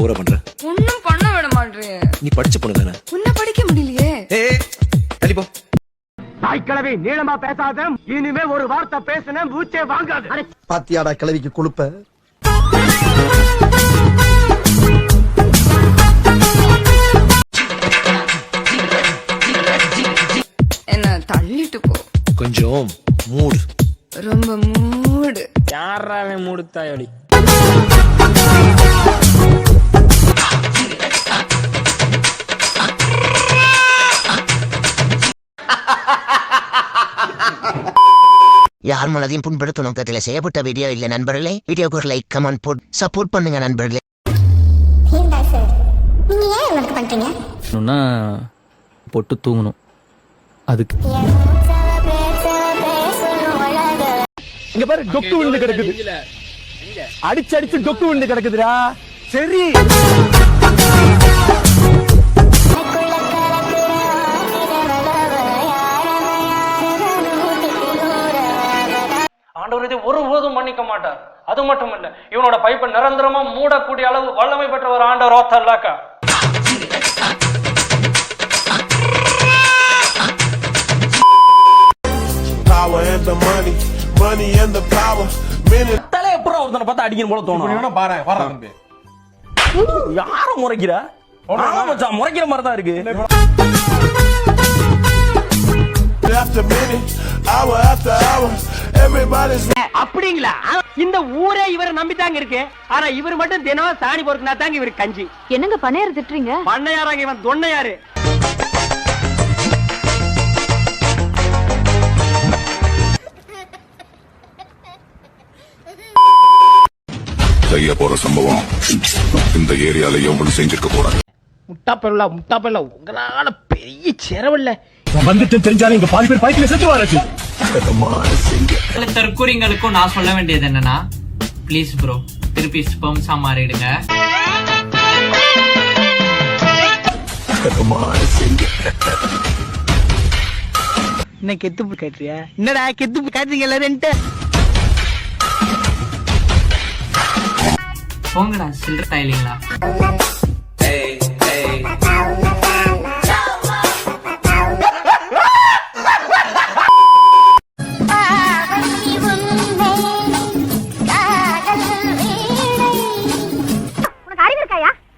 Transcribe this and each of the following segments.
ஓவரா பண்ற? ஒன்னும் பண்ண விட மாட்டேன் நீ படிச்ச பொண்ணு தானே? உன்னை படிக்க முடியலையே. ஏ தள்ளி போ. தாய்க்கிழவி நீளமா பேசாத. இனிமே ஒரு வார்த்தை பேசுன மூச்சே வாங்காது. பாத்தியாடா கிளவிக்கு கொழுப்ப? என்ன தள்ளிட்டு போ. கொஞ்சம் மூடு. ரொம்ப மூடு. யாராவே மூடுத்தாயடி? யார் மனதையும் புண்படுத்தும் நோக்கத்தில் செய்யப்பட்ட வீடியோ இல்ல நண்பர்களே. வீடியோக்கு ஒரு லைக் கமெண்ட் போட் சப்போர்ட் பண்ணுங்க நண்பர்களே. பொட்டு தூங்கணும். அதுக்கு. இங்க பாரு டொக்கு விழுந்து கிடக்குது. அடிச்சு அடிச்சு டொக்கு விழுந்து கிடக்குதுடா. சரி. ஆண்டவர் இதை ஒருபோதும் மன்னிக்க மாட்டார். அது மட்டும் இல்ல இவனோட பைப்பை நிரந்தரமா மூடக்கூடிய அளவு வல்லமை பெற்றவர் ஆண்டவர் ஓத்தல்லாக்கா ஒருத்தனை பார்த்தா அடிக்கணும் போல தோணும். பாரு வர தம்பி. யார முறைக்கிற? ஆமா மச்சான் முறைக்கிற மாதிரி தான் இருக்கு அப்படிங்களா? இந்த ஊரே இவரை நம்பித்தாங்க இருக்கு. ஆனா இவர் மட்டும் தினம் சாணி பொறுக்கினா தாங்க இவர் கஞ்சி. என்னங்க பண்ணையார் திட்டுறீங்க? பண்ணையாராங்க இவன் தொன்னையாரு செய்ய போற சம்பவம். இந்த ஏரியால எவ்வளவு செஞ்சிருக்க போறாங்க. முட்டா பெருளா முட்டா பெருளா உங்களால பெரிய செலவில்ல தற்கூரிங்களுக்கும் நான் சொல்ல வேண்டியது என்னன்னா ப்ளீஸ் ப்ரோ திருப்பி ஸ்பம்ஸா மாறிடுங்க. என்ன கெத்து கேட்டுறியா என்னடா கெத்து காட்டுறீங்க எல்லாரும் போங்கடா சில்லற டைலிங்களா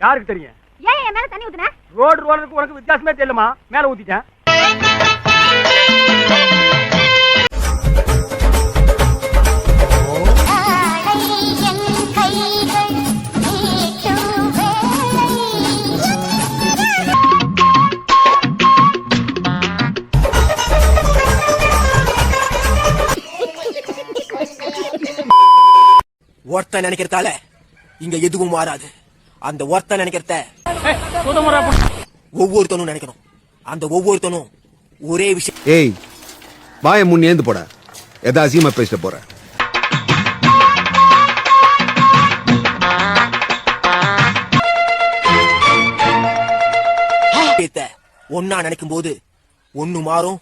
யாருக்கு தெரியும்? ஏன் என் மேல தண்ணி ஊத்துன? ரோடு ரோடுக்கு உனக்கு வித்தியாசமே தெரியலமா மேல ஊத்திட்டேன். ஒருத்தன் நினைக்கிறதால இங்க எதுவும் மாறாது. அந்த ஒருத்தன் நினைக்கிறத ஒவ்வொருத்தனும் நினைக்கணும். அந்த ஒவ்வொருத்தனும் ஒரே விஷயம். ஏய் வாய முன் ஏந்து போட. எதா அசியமா பேசிட்டு போற. ஒன்னா நினைக்கும் போது ஒண்ணு மாறும்.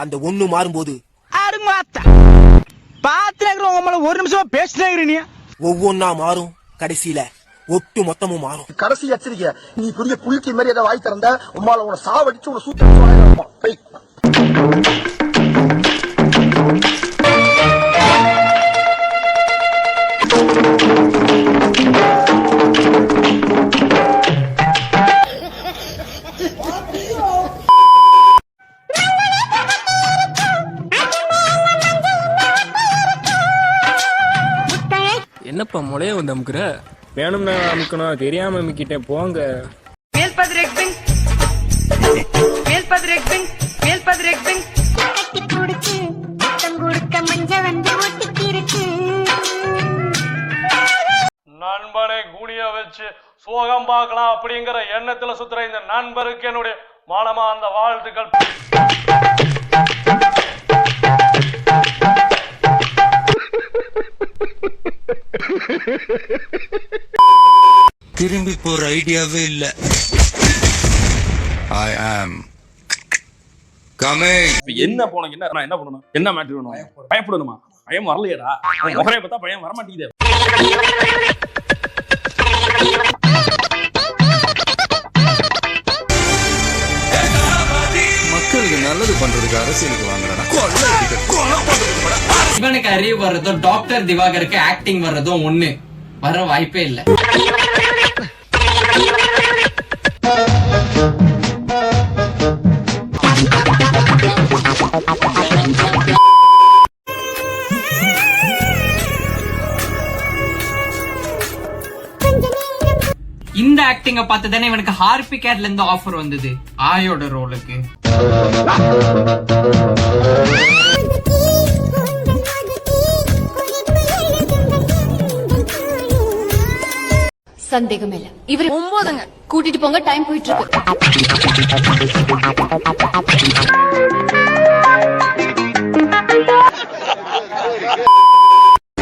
அந்த ஒண்ணு மாறும் போது பாத்துல உங்க ஒரு நிமிஷமா பேசினே நீ ஒவ்வொன்னா மாறும். கடைசியில ஒட்டு மொத்தமும் மாறும். கடைசி எச்சரிக்கை நீ பெரிய புளிக்கு மாதிரி ஏதாவது வாய் திறந்த உமால உன சாவடிச்சு உன சூத்த என்னப்பா முளைய வந்து அமுக்குற? வேணும்னா அமுக்கணும் தெரியாம அமுக்கிட்டேன் போங்க. மேல் பதிரெக் பிங் மேல் பதிரெக் பிங் மேல் பதிரெக் பிங் கட்டி கொடுத்து முத்தம் கொடுக்க மஞ்ச வந்து ஒட்டிக்கிருக்கு நண்பனை குனிய வச்சு சோகம் பார்க்கலாம் அப்படிங்கிற எண்ணத்துல சுத்துற இந்த நண்பருக்கு என்னுடைய மானமா அந்த வாழ்த்துக்கள். திரும்பி போற ஐடியாவே இல்ல. ஐ ஆம் என்ன போனீங்கன்னா நான் என்ன பண்ணணும்? என்ன மேட்டர் வேணும்? பயப்படணுமா? பயம் வரலையடா. முகரைய பார்த்தா பயம் வர மாட்டேங்குது மக்களுக்கு நல்லது பண்றதுக்கு அரசியலுக்கு வாங்கடா இவனுக்கு அறிவு வர்றதும் டாக்டர் திவாகருக்கு ஆக்டிங் வர்றதும் ஒண்ணு. வர வாய்ப்பே இல்ல. இந்த ஆக்டிங்க பார்த்து தானே இவனுக்கு ஹார்பி கேட்ல இருந்து ஆஃபர் வந்தது. ஆயோட ரோலுக்கு சந்தேகம் இல்ல இவர் ஒன்பதுங்க கூட்டிட்டு போங்க டைம் போயிட்டு இருக்கு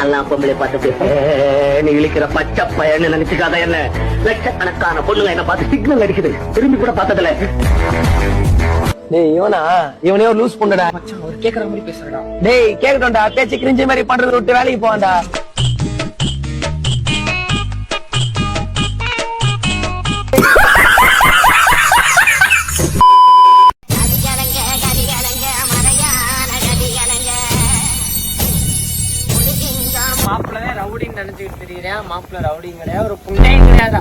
எல்லாம் பொம்பளை பார்த்துட்டு நீ இழிக்கிற பச்சை பையன்னு நினைச்சுக்காத என்ன? லட்சக்கணக்கான பொண்ணுங்க என்ன பார்த்து சிக்னல் அடிக்குது. திரும்பி கூட பார்த்ததுல டேய் இவனா? இவனே ஒரு லூஸ் பொண்ணுடா. அவர் கேக்குற மாதிரி பேசுறடா. டேய் கேக்கட்டும்டா. பேச்சு கிரிஞ்ச மாதிரி பண்றது விட்டு வேலைக்கு போவான்டா. மாப்பிள்ளை ரவுடிங் கிடையாது ஒரு புண்டையும் கிடையாது.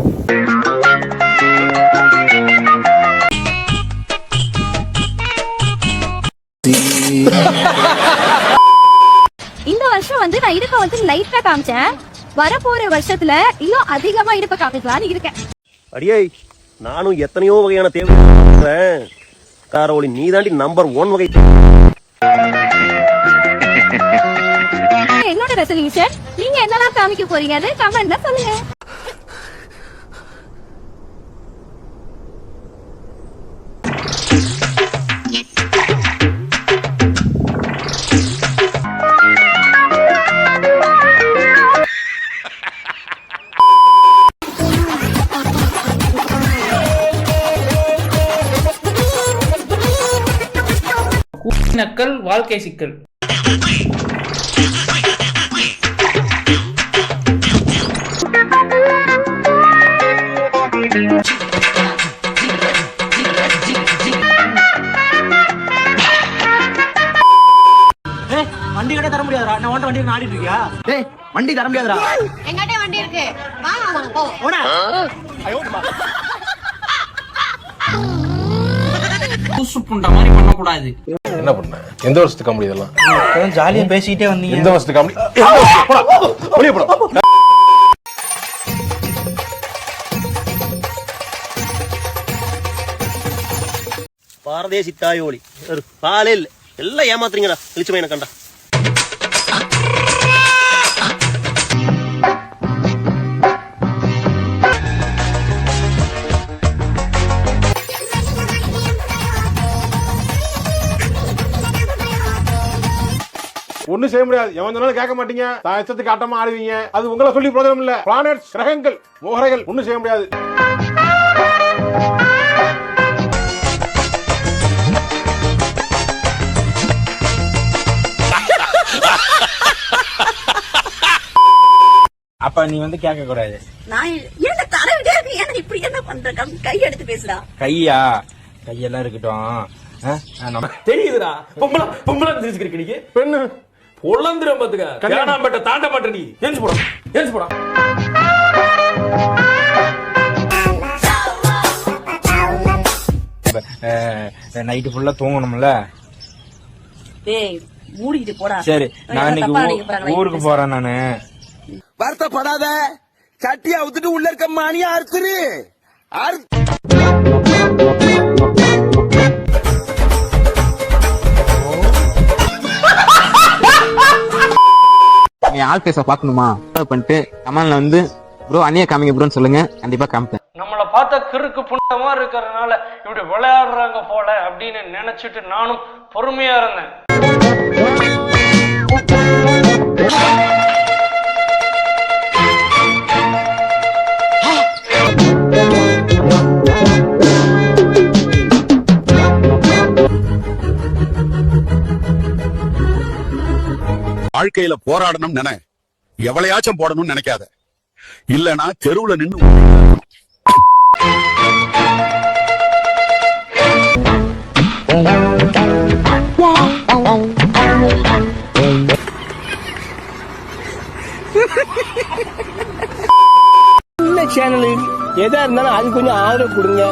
இந்த வருஷம் வந்து நான் இடுப்ப வந்து லைட்டா காமிச்சேன். வரப்போற வருஷத்துல இன்னும் அதிகமா இடுப்ப காமிக்கலாம்னு இருக்கேன். அடியே நானும் எத்தனையோ வகையான தேவை காரோலி நீ தாண்டி நம்பர் ஒன் வகை ரசனிங்க சார் நீங்க என்னெல்லாம் காமிக்க போறீங்க? அது கமெண்ட்ல சொல்லுங்க. நக்கல் வாழ்க்கை சிக்கல். ஓட்ட வண்டி ஆடிட்டு இருக்கியா? டேய் வண்டி தர முடியாதுடா. எங்கிட்ட வண்டி இருக்கு. வாங்க போ. போடா. பூசு புண்ட மாதிரி என்ன பண்ண? எந்த வருஷத்துக்கு காமெடி இதெல்லாம்? ஜாலியா பேசிக்கிட்டே வந்தீங்க. எந்த வருஷத்துக்கு காமெடி போடா. வெளியே போடா. பாரதேசி தாயோலி. பாலே இல்ல. எல்லாம் ஏமாத்துறீங்கடா. திருச்சி பையனை கண்டா. ஒண்ணும் செய்ய முடியாது. எவன் சொன்னாலும் கேட்க மாட்டீங்க. தான் இஷ்டத்துக்கு ஆட்டமா ஆடுவீங்க. அது உங்களை சொல்லி பிரோஜனம் இல்ல. பிளானட்ஸ் கிரகங்கள் மோகரைகள் ஒண்ணும் செய்ய முடியாது. அப்ப நீ வந்து கேட்க கூடாது. நான் என்ன தர விட ஏன்னா இப்படி என்ன பண்ற? கை எடுத்து பேசுடா. கையா? கையெல்லாம் இருக்கட்டும். தெரியுதுடா. பொம்பளை பொம்பளை தெரிஞ்சுக்கிறீங்க பெண்ணு. பொள்ளந்திரம் பாத்துக்க. கல்யாணம். பட்ட தாண்ட மாட்ட நீ. ஏஞ்சு போடா. ஏஞ்சு போடா. நைட்டு ஃபுல்லா தூங்கணும்ல? டேய் மூடிட்டு போடா. சரி நான் இன்னைக்கு ஊருக்கு போறேன் நானு. வருத்தப்படாத. சட்டியை அவுத்துட்டு உள்ள இருக்க மணி அறுத்துரு. அறு என் ஆள் பேச பாக்கணுமா பண்ணிட்டு கமல்ல வந்து ப்ரோ அண்ணிய காமிங்க ப்ரோன்னு சொல்லுங்க. கண்டிப்பா காமிப்பேன். நம்மளை பார்த்தா கிறுக்கு புண்டமா இருக்கிறதுனால இப்படி விளையாடுறாங்க போல அப்படின்னு நினைச்சிட்டு நானும் பொறுமையா இருந்தேன். வாழ்க்கையில போராடணும் நினை. எவளையாச்சும் போடணும்னு நினைக்காத. இல்லனா தெருவுல நின்று சேனல் எதா இருந்தாலும் அது கொஞ்சம் ஆதரவு கொடுங்க.